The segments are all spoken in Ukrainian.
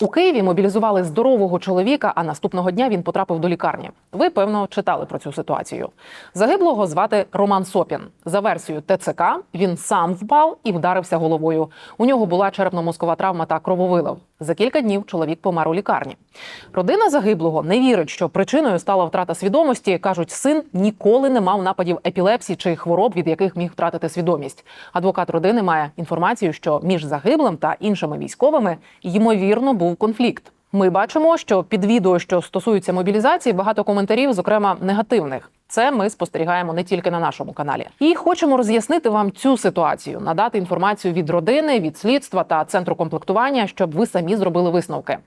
У Києві мобілізували здорового чоловіка, а наступного дня він потрапив до лікарні. Ви певно читали про цю ситуацію. Загиблого звати Роман Сопін. За версією ТЦК він сам впав і вдарився головою. У нього була черепно-мозкова травма та крововилив. За кілька днів чоловік помер у лікарні. Родина загиблого не вірить, що причиною стала втрата свідомості. кажуть, син ніколи не мав нападів епілепсії чи хвороб, від яких міг втратити свідомість. Адвокат родини має інформацію, що між загиблим та іншими військовими ймовірно був конфлікт. Ми бачимо, що під відео, що стосується мобілізації, багато коментарів, зокрема негативних. Це ми спостерігаємо не тільки на нашому каналі. І хочемо роз'яснити вам цю ситуацію, надати інформацію від родини, від слідства та центру комплектування, щоб ви самі зробили висновки.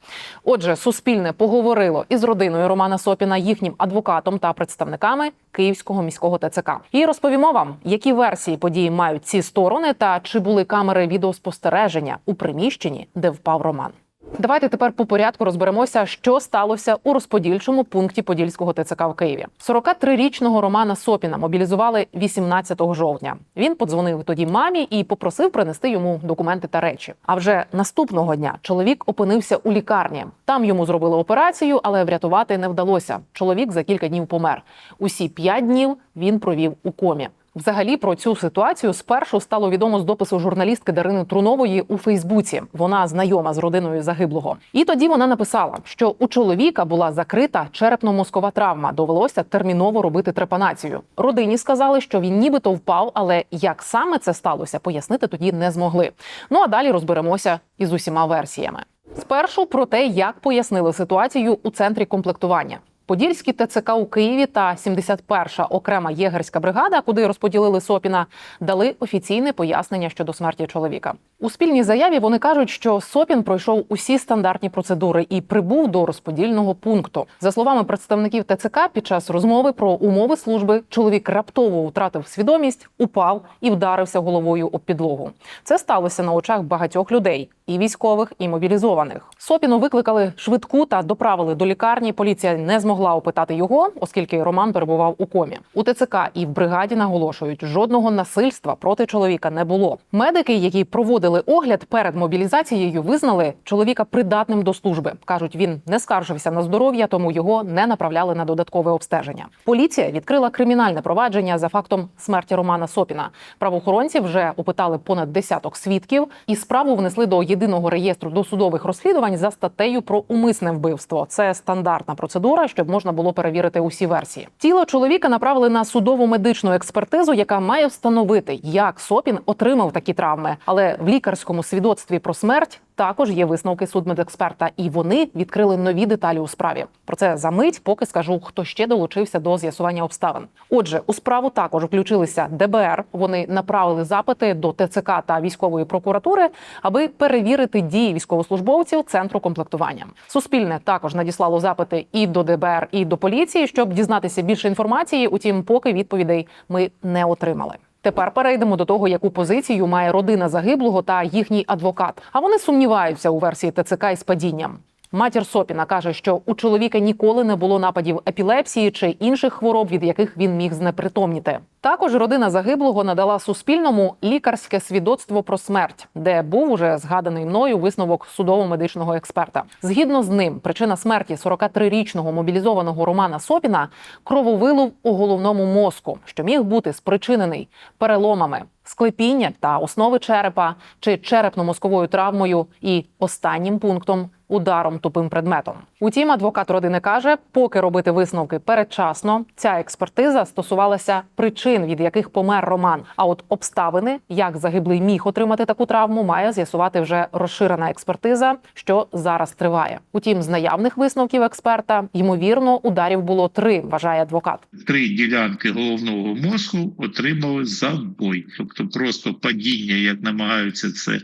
Отже, суспільне поговорило із родиною Романа Сопіна, їхнім адвокатом та представниками Київського міського ТЦК. І розповімо вам, які версії події мають ці сторони, та чи були камери відеоспостереження у приміщенні, де впав Роман. Давайте тепер по порядку розберемося, що сталося у розподільчому пункті Подільського ТЦК в Києві. 43-річного Романа Сопіна мобілізували 18 жовтня. Він подзвонив тоді мамі і попросив принести йому документи та речі. А вже наступного дня чоловік опинився у лікарні. Там йому зробили операцію, але врятувати не вдалося. Чоловік за кілька днів помер. Усі п'ять днів він провів у комі. Взагалі про цю ситуацію спершу стало відомо з допису журналістки Дарини Трунової у Фейсбуці. Вона знайома з родиною загиблого. І тоді вона написала, що у чоловіка була закрита черепно-мозкова травма. Довелося терміново робити трепанацію. Родині сказали, що він нібито впав, але як саме це сталося, пояснити тоді не змогли. Ну а далі розберемося із усіма версіями. Спершу про те, як пояснили ситуацію у центрі комплектування. Подільські ТЦК у Києві та 71-ша окрема єгерська бригада, куди розподілили Сопіна, дали офіційне пояснення щодо смерті чоловіка. У спільній заяві вони кажуть, що Сопін пройшов усі стандартні процедури і прибув до розподільного пункту. За словами представників ТЦК, під час розмови про умови служби чоловік раптово втратив свідомість, упав і вдарився головою об підлогу. Це сталося на очах багатьох людей. І військових, і мобілізованих Сопіну викликали швидку та доправили до лікарні. Поліція не змогла опитати його, оскільки Роман перебував у комі. У ТЦК і в бригаді наголошують, жодного насильства проти чоловіка не було. Медики, які проводили огляд перед мобілізацією, визнали чоловіка придатним до служби. кажуть, він не скаржився на здоров'я, тому його не направляли на додаткове обстеження. Поліція відкрила кримінальне провадження за фактом смерті Романа Сопіна. Правоохоронці вже опитали понад десяток свідків, і справу внесли до єдиного реєстру досудових розслідувань за статтею про умисне вбивство. Це стандартна процедура, щоб можна було перевірити усі версії. Тіло чоловіка направили на судову медичну експертизу, яка має встановити, як Сопін отримав такі травми. Але в лікарському свідоцтві про смерть також є висновки судмедексперта, і вони відкрили нові деталі у справі. Про це за мить, поки скажу, хто ще долучився до з'ясування обставин. Отже, у справу також включилися ДБР. Вони направили запити до ТЦК та військової прокуратури, аби перевірити дії військовослужбовців центру комплектування. Суспільне також надіслало запити і до ДБР, і до поліції, щоб дізнатися більше інформації. Утім, поки відповідей ми не отримали. Тепер перейдемо до того, яку позицію має родина загиблого та їхній адвокат. А вони сумніваються у версії ТЦК із падінням. Матір Сопіна каже, що у чоловіка ніколи не було нападів епілепсії чи інших хвороб, від яких він міг знепритомніти. Також родина загиблого надала Суспільному лікарське свідоцтво про смерть, де був уже згаданий мною висновок судово-медичного експерта. Згідно з ним, причина смерті 43-річного мобілізованого Романа Сопіна крововилов у головному мозку, що міг бути спричинений переломами. Склепіння та основи черепа чи черепно-мозковою травмою, і останнім пунктом ударом тупим предметом. Утім, адвокат родини каже, поки робити висновки передчасно, ця експертиза стосувалася причин, від яких помер Роман. А от обставини, як загиблий міг отримати таку травму, має з'ясувати вже розширена експертиза, що зараз триває. Утім, з наявних висновків експерта ймовірно ударів було три. Вважає адвокат. три ділянки головного мозку отримали забой, тобто просто падіння, як намагаються це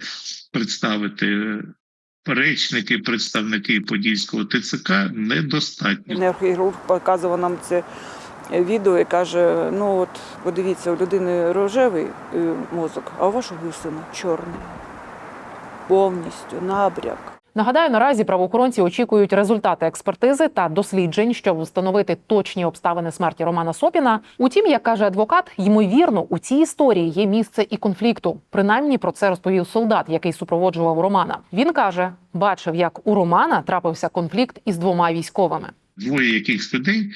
представити речники, представники Подільського ТЦК, недостатньо. Нейрохірург показував нам це відео і каже: ну от подивіться, у людини рожевий е, мозок, а у вашого сина чорний. Повністю набряк. Нагадаю, наразі правоохоронці очікують результати експертизи та досліджень, щоб встановити точні обставини смерті Романа Сопіна. Утім, як каже адвокат, ймовірно, у цій історії є місце і конфлікту. Принаймні про це розповів солдат, який супроводжував Романа. Він каже, бачив, як у Романа трапився конфлікт із двома військовими. Двоє якихось людей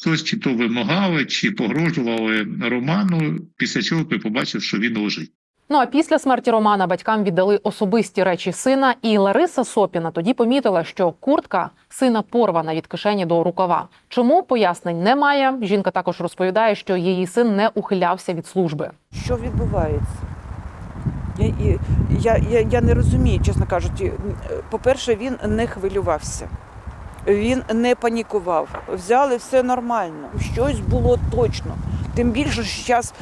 хтось чи то вимагали, чи погрожували Роману, після чого той побачив, що він лежить. Ну а після смерті Романа батькам віддали особисті речі сина, і Лариса Сопіна тоді помітила, що куртка сина порвана від кишені до рукава. Чому пояснень немає? Жінка також розповідає, що її син не ухилявся від служби. Що відбувається? Я, я, я, я не розумію, чесно кажучи. По-перше, він не хвилювався. Він не панікував. Взяли все нормально. Щось було точно. Тим більше, що зараз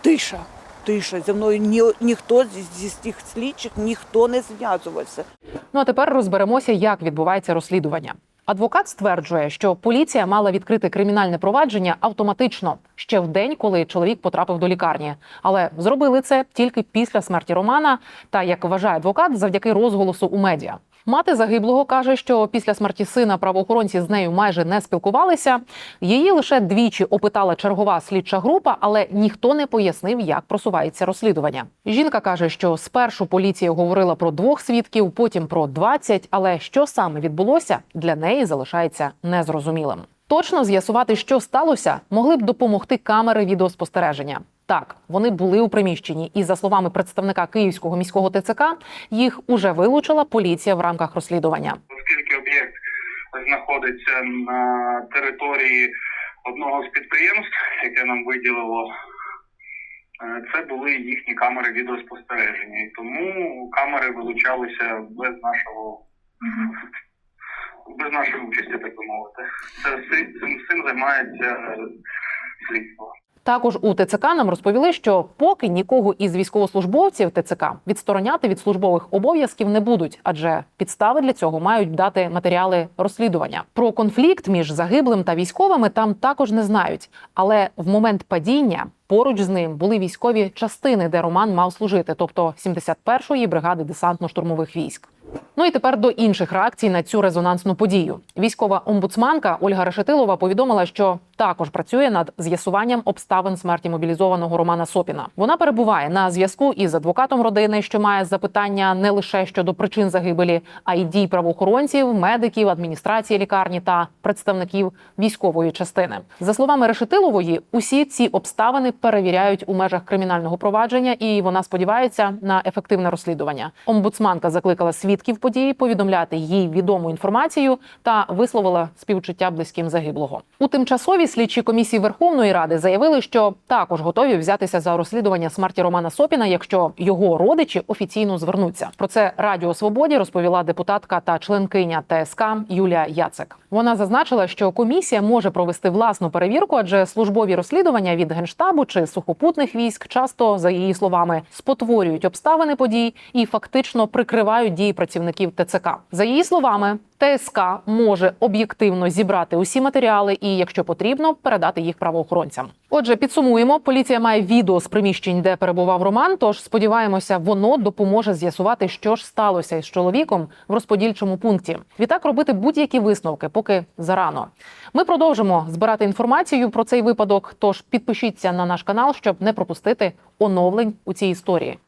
тиша. Тиша. Зі мною ні, ніхто зі, тих слідчих ніхто не зв'язувався. Ну а тепер розберемося, як відбувається розслідування. Адвокат стверджує, що поліція мала відкрити кримінальне провадження автоматично ще в день, коли чоловік потрапив до лікарні. Але зробили це тільки після смерті Романа. Та як вважає адвокат, завдяки розголосу у медіа. Мати загиблого каже, що після смерті сина правоохоронці з нею майже не спілкувалися. Її лише двічі опитала чергова слідча група, але ніхто не пояснив, як просувається розслідування. Жінка каже, що спершу поліція говорила про двох свідків, потім про 20, але що саме відбулося, для неї залишається незрозумілим. Точно з'ясувати, що сталося, могли б допомогти камери відеоспостереження. Так, вони були у приміщенні, і за словами представника Київського міського ТЦК, їх уже вилучила поліція в рамках розслідування. оскільки об'єкт знаходиться на території одного з підприємств, яке нам виділило, е, це були їхні камери відеоспостереження. І тому камери вилучалися без нашого без нашої участі, так би мовити. Це цим, цим займається е, слідство. Також у ТЦК нам розповіли, що поки нікого із військовослужбовців ТЦК відстороняти від службових обов'язків не будуть, адже підстави для цього мають дати матеріали розслідування. Про конфлікт між загиблим та військовими там також не знають. Але в момент падіння поруч з ним були військові частини, де Роман мав служити, тобто 71-ї бригади десантно-штурмових військ. Ну і тепер до інших реакцій на цю резонансну подію. Військова омбудсманка Ольга Решетилова повідомила, що також працює над з'ясуванням обставин смерті мобілізованого Романа Сопіна. Вона перебуває на зв'язку із адвокатом родини, що має запитання не лише щодо причин загибелі, а й дій правоохоронців, медиків, адміністрації лікарні та представників військової частини. За словами Решетилової, усі ці обставини перевіряють у межах кримінального провадження, і вона сподівається на ефективне розслідування. Омбудсманка закликала свідків події повідомляти їй відому інформацію та висловила співчуття близьким загиблого. У тимчасовій слідчій комісії Верховної Ради заявили, що також готові взятися за розслідування смерті Романа Сопіна, якщо його родичі офіційно звернуться. Про це Радіо Свободі розповіла депутатка та членкиня ТСК Юлія Яцек. Вона зазначила, що комісія може провести власну перевірку, адже службові розслідування від генштабу чи сухопутних військ часто, за її словами, спотворюють обставини подій і фактично прикривають дії працівників ТЦК. За її словами, ТСК може об'єктивно зібрати усі матеріали і, якщо потрібно, передати їх правоохоронцям. Отже, підсумуємо, поліція має відео з приміщень, де перебував Роман. Тож сподіваємося, воно допоможе з'ясувати, що ж сталося із чоловіком в розподільчому пункті. Відтак робити будь-які висновки, поки зарано. Ми продовжимо збирати інформацію про цей випадок. Тож підпишіться на наш канал, щоб не пропустити оновлень у цій історії.